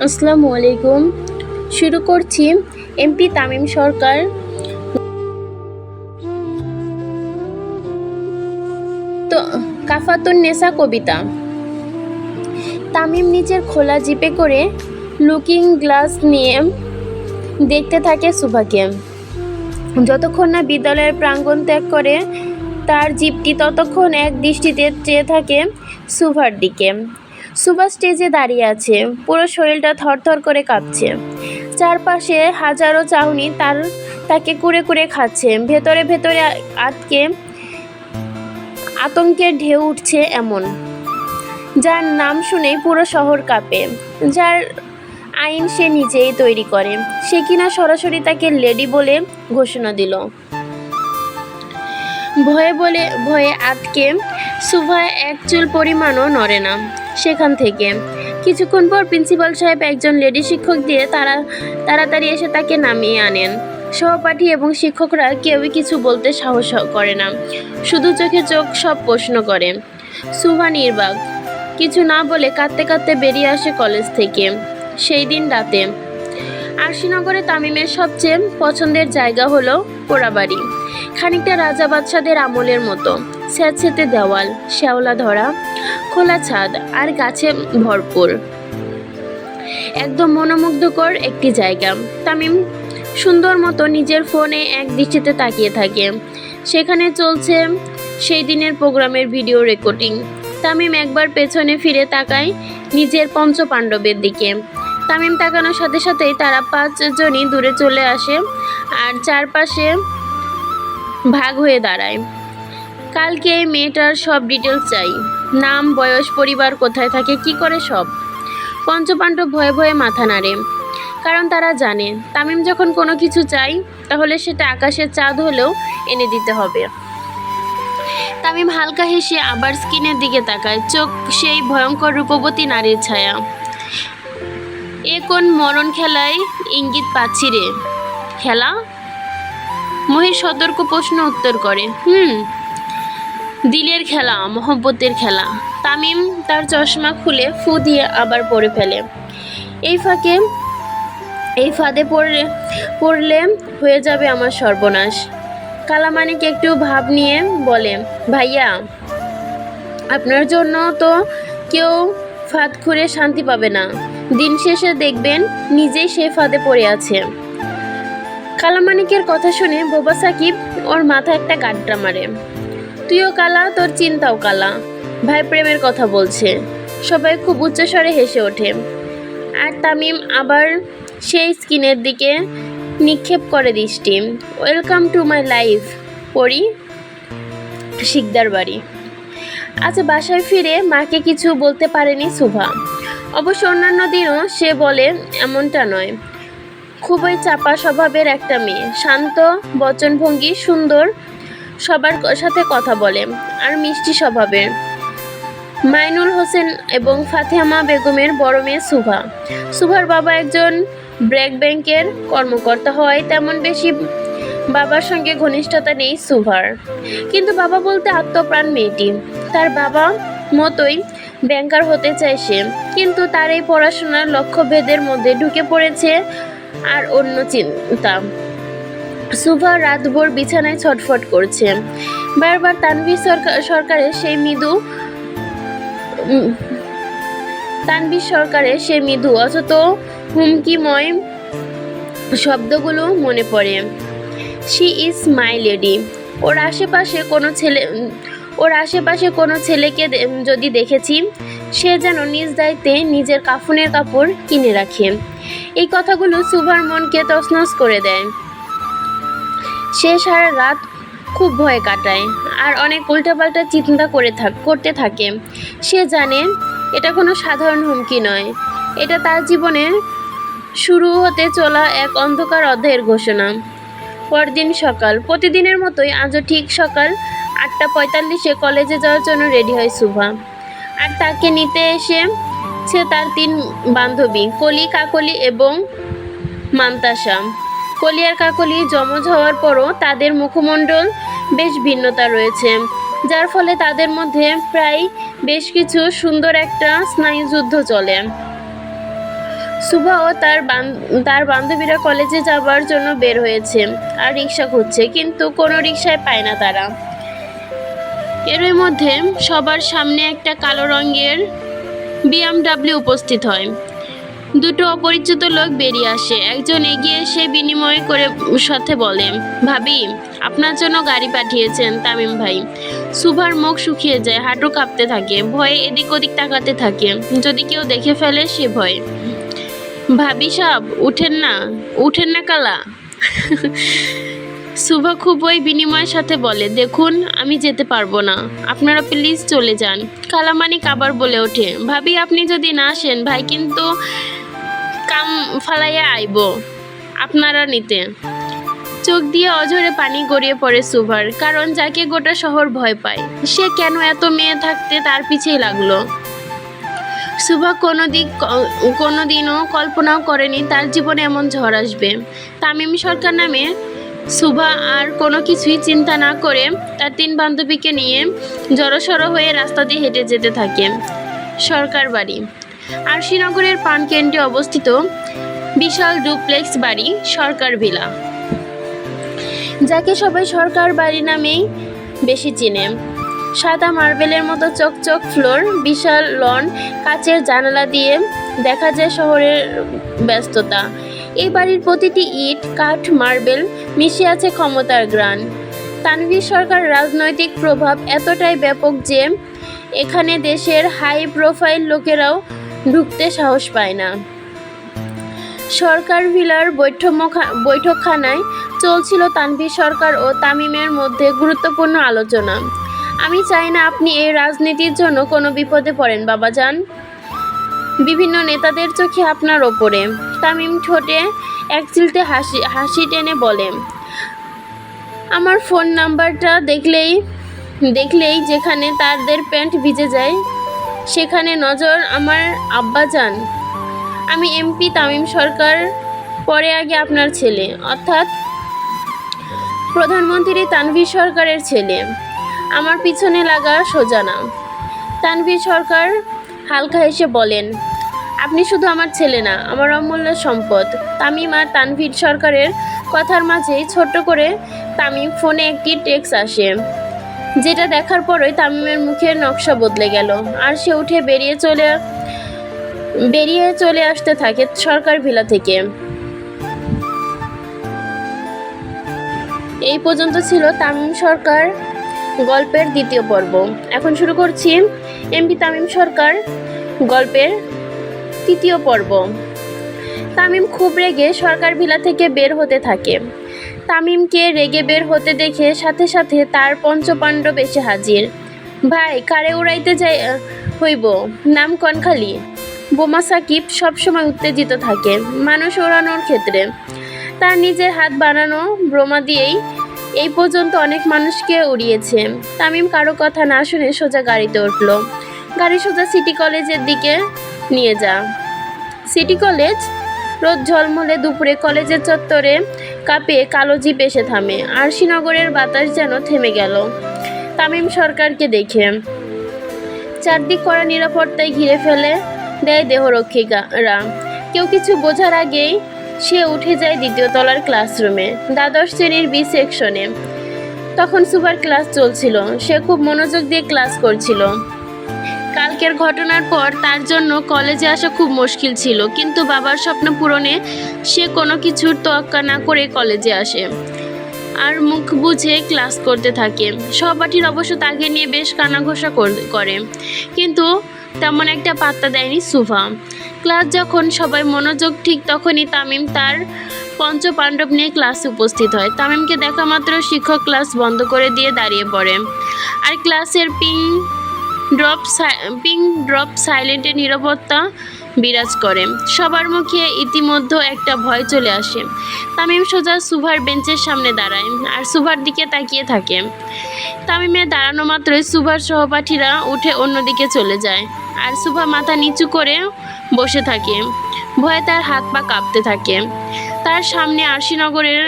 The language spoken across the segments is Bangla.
আসসালামু আলাইকুম। শুরু করছি এমপি তামিম সরকার। তো, কাফাতুন নেসা কবিতা। তামিম নিজের খোলা জিপে করে লুকিং গ্লাস নিয়ে দেখতে থাকে সুভাকে। যতক্ষণ না বিদ্যালয়ের প্রাঙ্গণ ত্যাগ করে তার জিপটি, ততক্ষণ এক দৃষ্টিতে চেয়ে থাকে সুভার দিকে। সুভা স্টেজে দাঁড়িয়ে আছে। পুরো শরীরটা থরথর করে কাঁপছে। চারপাশে হাজারো চাহনি তার, তাকে কুড়ে কুড়ে খাচ্ছে। ভেতরে ভেতরে আটকে আতঙ্কের ঢেউ উঠছে এমন। যার নাম শুনেই পুরো শহর কাঁপে। যার আইন সে নিজেই তৈরি করে। সে কিনা সরাসরি তাকে লেডি বলে ঘোষণা দিল। ভয়ে বলে, ভয়ে আটকে। সুভা এক চুল পরিমাণও নড়ে না। সেখান থেকে। কিছুক্ষণ পর প্রিন্সিপাল সাহেব একজন লেডি শিক্ষক দিয়ে তারা, তাড়াতাড়ি এসে তাকে নামিয়ে আনেন। সহপাঠী এবং শিক্ষকরা কেউই কিছু বলতে সাহস করে না। শুধু চোখে চোখ সব প্রশ্ন করে। সুভা নির্বাক, কিছু না বলে কাঁদতে কাঁদতে বেরিয়ে আসে কলেজ থেকে। সেই দিন রাতে আরশিনগরে তামিমের সবচেয়ে পছন্দের জায়গা হলো পোড়াবাড়ি। খানিকটা রাজা বাদশাদের আমলের মতো। স্যাঁতস্যাঁতে দেওয়াল, শ্যাওলা ধরা খোলা ছাদ আর গাছে ভরপুর। একদম মনোমুগ্ধকর একটি জায়গা। তামিম সুন্দর মতো নিজের ফোনে এক দৃষ্টিতে তাকিয়ে থাকে। সেখানে চলছে সেই দিনের প্রোগ্রামের ভিডিও রেকর্ডিং। তামিম একবার পেছনে ফিরে তাকায় নিজের পঞ্চপাণ্ডবের দিকে। তামিম তাকানোর সাথে সাথেই তারা পাঁচজনই দূরে চলে আসে আর চারপাশে ভাগ হয়ে দাঁড়ায়। কালকে মেয়েটার সব ডিটেলস চাই। নাম, বয়স, পরিবার, কোথায় থাকে, কি করে সব? পঞ্চপাণ্ডব ভয়ে ভয়ে মাথা নাড়ে। কারণ তারা জানে, তামিম যখন কোনো কিছু চাই, তাহলে সেটা আকাশের চাঁদ হলেও এনে দিতে হবে। তামিম হালকা হেসে আবার স্কিনের দিকে তাকায়। চোখ সেই ভয়ঙ্কর রূপবতী নারীর ছায়া। এ কোন মরণ খেলায় ইঙ্গিত পাচ্ছি রে? খেলা? মহিষ সতর্ক প্রশ্ন উত্তর করে, হুম দিলের খেলা, মহব্বতের খেলা। তামিম তার চশমা খুলে ফু দিয়ে আবার পরে ফেলে। এই ফাঁকে, এই ফাঁদে পড়লে পড়লে হয়ে যাবে আমার সর্বনাশ। কালামানিক একটু ভাব নিয়ে বলে, ভাইয়া, আপনার জন্য তো কেউ ফাঁদ খুঁড়ে শান্তি পাবে না। দিন শেষে দেখবেন নিজেই সে ফাঁদে পড়ে আছে। কালামানিকের কথা শুনে বোবা সাকিব ওর মাথায় একটা গাড্ডা মারে। তুইও কালা, তোর চিন্তাও কালা। ভাই প্রেমের কথা বলছে। সবাই খুব উচ্চস্বরে হেসে ওঠে। আর তামিম আবার সেই স্কিনের দিকে নিক্ষেপ করে দৃষ্টি। ওয়েলকাম টু মাই লাইফ পড়ি শিকদার বাড়ি। আচ্ছা বাসায় ফিরে মাকে কিছু বলতে পারেনি সুভা। অবশ্য অন্যান্য দিনও সে বলে, এমনটা নয়। খুবই চাপা স্বভাবের একটা মেয়ে। শান্ত, বচনভঙ্গি, সুন্দর সবার সাথে কথা বলে, আর মিষ্টি স্বভাবের। মাইনুল হোসেন এবং ফাতেহামা বেগমের বড় মেয়ে সুভা। সুভার বাবা একজন ব্র্যাক ব্যাংকের কর্মকর্তা হয় তেমন বেশি বাবার সঙ্গে ঘনিষ্ঠতা নেই সুভার। কিন্তু বাবা বলতে আত্মপ্রাণ মেয়েটি। তার বাবা মতোই ব্যাংকার হতে চায় সে, কিন্তু তার এই পড়াশোনার লক্ষ্যভেদের মধ্যে ঢুকে পড়েছে আর অন্য চিন্তা। সুভা রাতভর বিছানায় ছটফট করছে। বারবার তানভীর সরকার সরকারের সেই মৃদু তানভীর সরকারের সেই মৃদু অথচ হুমকিময় শব্দগুলো মনে পড়ে। শি ইজ মাই লেডি ওর আশেপাশে কোনো ছেলে, ওর আশেপাশে কোনো ছেলেকে যদি দেখেছি, সে যেন নিজ দায়িত্বে নিজের কাফনের কাপড় কিনে রাখে। এই কথাগুলো সুভার মনকে তছনছ করে দেয়। সে সারা রাত খুব ভয় কাটায় আর অনেক উল্টাপাল্টা চিন্তা করে থাক, করতে থাকে। সে জানে এটা কোনো সাধারণ হুমকি নয়। এটা তার জীবনে শুরু হতে চলা এক অন্ধকার অধ্যায়ের ঘোষণা। পরদিন সকাল, প্রতিদিনের মতোই আজও ঠিক সকাল আটটা পঁয়তাল্লিশে কলেজে যাওয়ার জন্য রেডি হয় শুভা আর তাকে নিতে এসে সে তার তিন বান্ধবী, কলি, কাকলি এবং মান্তাসা। কলি আর কাকলি জমজ হওয়ার পরও তাদের মুখমণ্ডল বেশ ভিন্নতা রয়েছে, যার ফলে তাদের মধ্যে প্রায় বেশ কিছু সুন্দর একটা স্নায়ুযুদ্ধ চলে। সুভা ও তার তার বান্ধবীরা কলেজে যাবার জন্য বের হয়েছে আর রিক্সা খুঁজছে, কিন্তু কোনো রিক্সায় পায় না তারা। এরই মধ্যে সবার সামনে একটা কালো রঙের বিএমডাব্লিউ উপস্থিত হয়। দুটো অপরিচিত লোক বেরিয়ে আসে। একজন এগিয়ে এসে বিনিময় করে সাথে বলে, ভাবি, আপনার জন্য গাড়ি পাঠিয়েছেন তামিম ভাই। সুভার মুখ শুকিয়ে যায়, হাঁটু কাঁপতে থাকে, ভয়ে এদিক ওদিক তাকাতে থাকে। যদি কেউ দেখে ফেলে, সে ভয়। ভাবি সাব উঠেন না উঠেন না কালা। খুব ওই বিনিময়ের সাথে বলে, দেখুন, আমি যেতে পারব না। আপনারা প্লিজ চলে যান। কালামানিক আবার বলে ওঠে, ভাবি, আপনি যদি না আসেন, ভাই কিন্তু কাম ফালাইয়া আইব। আপনারা নিতে। চোখ দিয়ে অঝরে পানি গড়িয়ে পড়ে সুভার, কারণ যাকে গোটা শহর ভয় পায়, সে কেন এত মেয়ে থাকতে তার পিছেই লাগল। সুভা কোনো দিক কোনো দিনও কল্পনাও করেনি তার জীবনে এমন ঝড় আসবে। তামিম সরকার নামে সুভা আর কোনো কিছুই চিন্তা না করে তার তিন বান্ধবীকে নিয়ে জড়সড় হয়ে রাস্তা দিয়ে হেঁটে যেতে থাকে। সরকার বাড়ি। আরশিনগরের পানকেন্দ্রে অবস্থিত বিশাল ডুপ্লেক্স বাড়ি, সরকার ভিলা। যাকে সবাই সরকার বাড়ি নামেই বেশি চিনে। সাদা মার্বেলের মতো চকচক ফ্লোর, বিশাল লন, কাচের জানালা দিয়ে দেখা যায় শহরের ব্যস্ততা। এই বাড়ির প্রতিটি ইট, কাঠ, মার্বেল মিশে আছে ক্ষমতার গ্রান তানভীর সরকার রাজনৈতিক প্রভাব এতটাই ব্যাপক যে এখানে দেশের হাই প্রোফাইল লোকেরাও ঢুকতে সাহস পায় না। সরকার ভিলার বৈঠকখানায় চলছিল তানভীর সরকার ও তামিমের মধ্যে গুরুত্বপূর্ণ আলোচনা। আমি চাই না আপনি এই রাজনীতির জন্য কোনো বিপদে পড়েন, বাবাজান। বিভিন্ন নেতাদের চোখে আপনার ওপরে। তামিম ঠোঁটে এক চিলতে হাসি হাসি টেনে বলে, আমার ফোন নাম্বারটা দেখলেই দেখলেই যেখানে তাদের প্যান্ট ভিজে যায় সেখানে নজর আমার আব্বাজান। আমি এমপি তামিম সরকার, পরে আগে আপনার ছেলে, অর্থাৎ প্রধানমন্ত্রী তানভীর সরকারের ছেলে। আমার পিছনে লাগা সোজানা তানভীর সরকার হালকা হেসে বলেন, আপনি শুধু আমার ছেলে না, আমার অমূল্য সম্পদ। তামিম আর তানভীর সরকারের কথার মাঝেই ছোট্ট করে তামিম ফোনে একটি টেক্স আসে। যেটা দেখার পরই তামিমের মুখের নকশা বদলে গেল। আর সে উঠে বেরিয়ে চলে বেরিয়ে চলে আসতে থাকে সরকার ভিলা থেকে। এই পর্যন্ত ছিল তামিম সরকার গল্পের দ্বিতীয় পর্ব। এখন শুরু করছি এমপি তামিম সরকার গল্পের তৃতীয় পর্ব। তামিম খুব রেগে সরকার ভিলা থেকে বের হতে থাকে। তামিমকে রেগে বের হতে দেখে সাথে সাথে তার পঞ্চপাণ্ডব এসে হাজির। ভাই, কারে উড়াইতে যাই হইব? নাম কনখালি বোমা সাকিব সবসময় উত্তেজিত থাকে, মানুষ ওড়ানোর ক্ষেত্রে। তার নিজের হাত বানানো ব্রোমা দিয়েই এই পর্যন্ত অনেক মানুষকে উড়িয়েছে। তামিম কারও কথা না শুনে সোজা গাড়িতে উঠল। গাড়ি সোজা সিটি কলেজের দিকে নিয়ে যা। City college? রোদ ঝলমলে দুপুরে কলেজের চত্বরে কাঁপে কালো জিপ এসে থামে। আর শ্রীনগরের বাতাস যেন থেমে গেল। তামিম সরকারকে দেখে। চারদিক করা নিরাপত্তায় ঘিরে ফেলে দেয় দেহরক্ষীরা। কেউ কিছু বোঝার আগেই সে উঠে যায় দ্বিতীয় তলার ক্লাসরুমে, দ্বাদশ শ্রেণির বি সেকশনে। তখন সুপার ক্লাস চলছিল। সে খুব মনোযোগ দিয়ে ক্লাস করছিল। কালকের ঘটনার পর তার জন্য কলেজে আসা খুব মুশকিল ছিল, কিন্তু বাবার স্বপ্ন পূরণে সে কোনো কিছুর তোয়াক্কা না করে কলেজে আসে আর মুখ বুঝে ক্লাস করতে থাকে। সহপাঠীর অবশ্য তাকে নিয়ে বেশ কানাঘোষা করে কিন্তু তেমন একটা পাত্তা দেয়নি সুভা। ক্লাস যখন সবাই মনোযোগ ঠিক তখনই তামিম তার পঞ্চ পাণ্ডব নিয়ে ক্লাসে উপস্থিত হয়। তামিমকে দেখা মাত্র শিক্ষক ক্লাস বন্ধ করে দিয়ে দাঁড়িয়ে পড়ে। আর ক্লাসের পিং ড্রপ পিং ড্রপ সাইলেন্টে নিরাপত্তা বিরাজ করে। সবার মুখে ইতিমধ্যে একটা ভয় চলে আসে। তামিম সোজা সুভার বেঞ্চের সামনে দাঁড়ায় আর সুভার দিকে তাকিয়ে থাকে। তামিমে দাঁড়ানো মাত্রই সুভার সহপাঠীরা উঠে অন্যদিকে চলে যায় আর সুভা মাথা নিচু করে বসে থাকে। ভয়ে তার হাত পা কাঁপতে থাকে। তার সামনে আরশিনগরের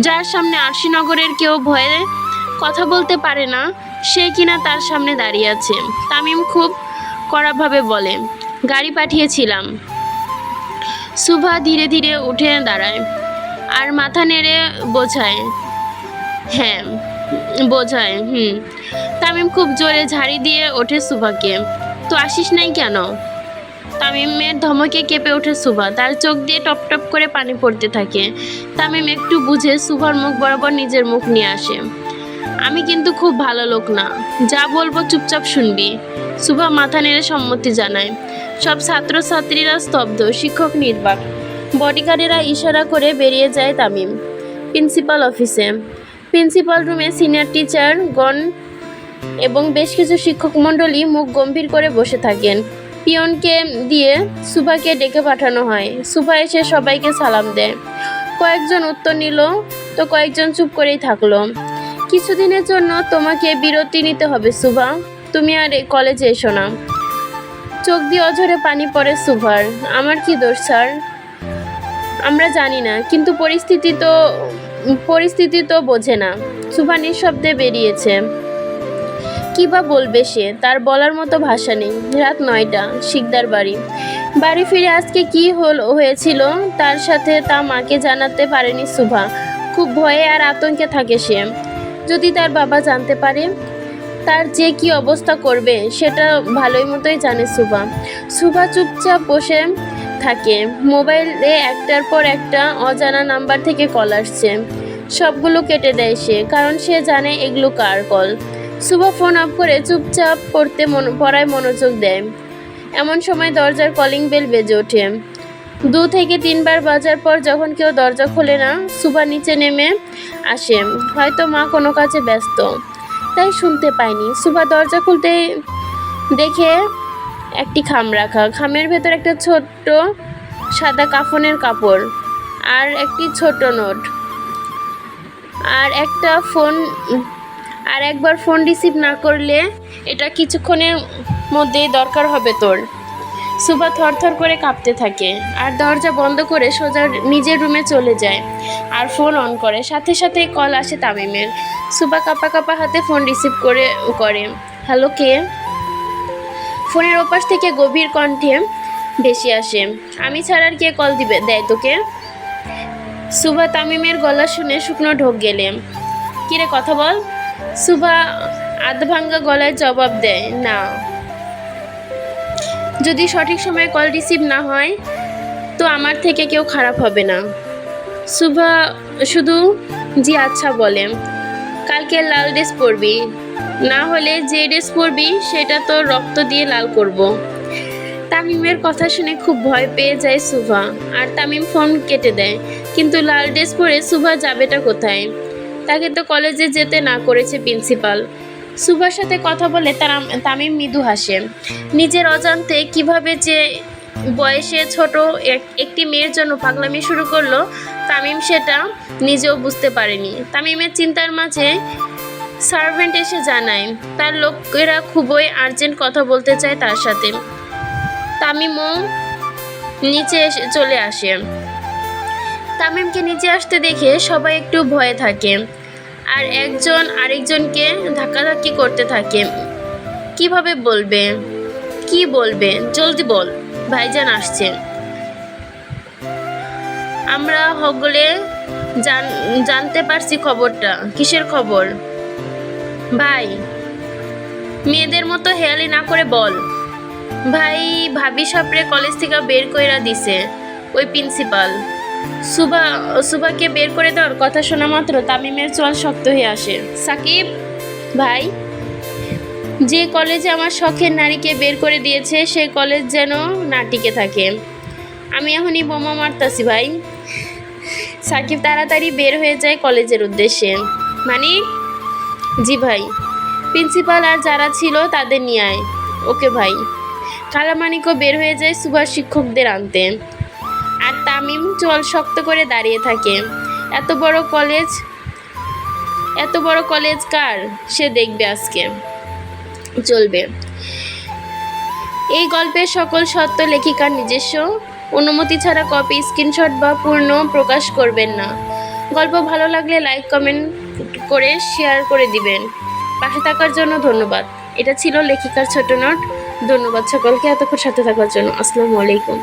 যার সামনে আরশিনগরের কেউ ভয়ে কথা বলতে পারে না। সে কিনা তার সামনে দাঁড়িয়ে আছে। তামিম খুব কড়াভাবে বলে, গাড়ি পাঠিয়েছিলাম। সুভা ধীরে ধীরে উঠে দাঁড়ায় আর মাথা নেড়ে বোঝায় হ্যাঁ বোঝায়, হুম। তামিম খুব জোরে ঝাড়ি দিয়ে ওঠে সুভাকে, তো আসিস নাই কেন? তামিমের ধমকে কেঁপে ওঠে সুভা, তার চোখ দিয়ে টপ টপ করে পানি পড়তে থাকে। তামিম একটু বুঝে সুভার মুখ বরাবর নিজের মুখ নিয়ে আসে। আমি কিন্তু খুব ভালো লোক না। যা বলব চুপচাপ শুনবি। সুভা মাথা নেড়ে সম্মতি জানায়। সব ছাত্রছাত্রীরা স্তব্ধ, শিক্ষক নির্বাক। বডিগার্ডেরা ইশারা করে বেরিয়ে যায় তামিম প্রিন্সিপাল অফিসে প্রিন্সিপাল রুমে সিনিয়র টিচার গণ এবং বেশ কিছু শিক্ষক মণ্ডলী মুখ গম্ভীর করে বসে থাকেন। পিয়নকে দিয়ে সুভাকে ডেকে পাঠানো হয়। সুভা এসে সবাইকে সালাম দেয়। কয়েকজন উত্তর নিল, তো কয়েকজন চুপ করেই থাকল। কিছুদিনের জন্য তোমাকে বিরতি নিতে হবে, সুভা। তুমি আর কলেজে এসো না। চোখ দিয়ে অঝরে পানি পড়ে সুভার। আমার কি দোষ, স্যার? আমরা জানি না, কিন্তু পরিস্থিতি তো পরিস্থিতি তো বোঝে না। সুভা নিঃশব্দে বেরিয়েছে। কি বা বলবে সে? তার বলার মতো ভাষা নেই। রাত নয়টা, শিকদার বাড়ি। বাড়ি ফিরে আজকে কি হল, হয়েছিল? তার সাথে তা মাকে জানাতে পারেনি সুভা। খুব ভয়ে আর আতঙ্কে থাকে সে। যদি তার বাবা জানতে পারে তার যে কি অবস্থা করবে, সেটা ভালোই মতোই জানে সুভা। সুভা চুপচাপ বসে থাকে। মোবাইলে একটার পর একটা অজানা নাম্বার থেকে কল আসছে। সবগুলো কেটে দেয় সে, কারণ সে জানে এগুলো কার কল। সুভা ফোন অফ করে চুপচাপ পড়তে মন, পড়ায় মনোযোগ দেয়। এমন সময় দরজার কলিং বেল বেজে ওঠে। দু থেকে তিনবার বাজার পর যখন কেউ দরজা খোলে না সুভা নিচে নেমে আসে। হয়তো মা কোনো কাজে ব্যস্ত, তাই শুনতে পায়নি। সুভা দরজা খুলতে দেখে একটি খাম রাখা। খামের ভেতর একটা ছোট্ট সাদা কাফনের কাপড় আর একটি ছোট নোট আর একটা ফোন আর একবার ফোন রিসিভ না করলে এটা কিছুক্ষণের মধ্যেই দরকার হবে তোর। সুভা থরথর করে কাঁপতে থাকে আর দরজা বন্ধ করে সোজা নিজের রুমে চলে যায় আর ফোন অন করে। সাথে সাথে কল আসে তামিমের। সুভা কাপা কাপা হাতে ফোন রিসিভ করে করে। হ্যালো, কে? ফোনের ওপাশ থেকে গভীর কণ্ঠে ভেসে আসে। আমি ছাড়ার কে কল দিবে? দেয় তোকে? সুভা তামিমের গলা শুনে শুকনো ঢোক গেলে। কিরে কথা বল। সুভা আধভাঙ্গা গলায় জবাব দেয়, না। যদি সঠিক সময়ে কল রিসিভ না হয়, তো আমার থেকে কেউ খারাপ হবে না। সুভা শুধু জি আচ্ছা বলে। কালকে লাল ড্রেস পরবি। না হলে যে ড্রেস পরবি, সেটা তো রক্ত দিয়ে লাল করব। তামিমের কথা শুনে খুব ভয় পেয়ে যায় সুভা আর তামিম ফোন কেটে দেয়। কিন্তু লাল ড্রেস পরে সুভা যাবেটা কোথায়? তাকে তো কলেজে যেতে না করেছে প্রিন্সিপাল সুভার সাথে কথা বলে তারা তামিম মৃদু হাসে। নিজের অজান্তে কীভাবে যে বয়সে ছোট এক- একটি মেয়ের জন্য পাগলামি শুরু করল, তামিম সেটা নিজেও বুঝতে পারেনি। তামিমের চিন্তার মাঝে সার্ভেন্ট এসে জানায়, তার লোকেরা খুবই আর্জেন্ট কথা বলতে চায় তার সাথে। তামিমও নিচে এসে চলে আসে। তামিমকে নিচে আসতে দেখে সবাই একটু ভয়ে থাকে। আর একজন আরেকজনকে ধাক্কাধাক্কি করতে থাকে। কীভাবে বলবে? কি বলবে? জলদি বল, ভাইজান আসছে। আমরা হগলে জান, জানতে পারছি খবরটা। কিসের খবর? ভাই, মেয়েদের মতো হেয়ালি না করে বল। ভাই, ভাবি সাপড়ে কলেজ থেকে বের কইরা দিছে, ওই প্রিন্সিপাল। সুবা, সুবাকে বের করে দেওয়ার কথা শোনা মাত্র। তামিমের চোয়াল শক্ত হয়ে আসে। সাকিব, ভাই, যে কলেজে আমার শখের নারীকে বের করে দিয়েছে, সে কলেজ যেন না টিকে থাকে। আমি এখনই বোমা মারতাছি, ভাই। সাকিব তাড়াতাড়ি বের হয়ে যায় কলেজের উদ্দেশ্যে। মানে? জি, ভাই। প্রিন্সিপাল আর যারা ছিল তাদের নিয়ে আয়। ওকে, ভাই। কালামানিকও বের হয়ে যায় সুভাষ শিক্ষকদের আনতে। আর তামিম চল শক্ত করে দাঁড়িয়ে থাকে। এত বড় কলেজ, এত বড় কলেজ কার? সে দেখবে আজকে। চলবে। এই গল্পের সকল সত্য লেখিকার নিজস্ব। অনুমতি ছাড়া কপি, স্ক্রিনশট বা পূর্ণ প্রকাশ করবেন না। গল্প ভালো লাগলে লাইক, কমেন্ট করে শেয়ার করে দিবেন। পাশে থাকার জন্য ধন্যবাদ। এটা ছিল লেখিকার ছোট নোট। ধন্যবাদ সকলকে এতক্ষণ সাথে থাকার জন্য। আসসালামু আলাইকুম।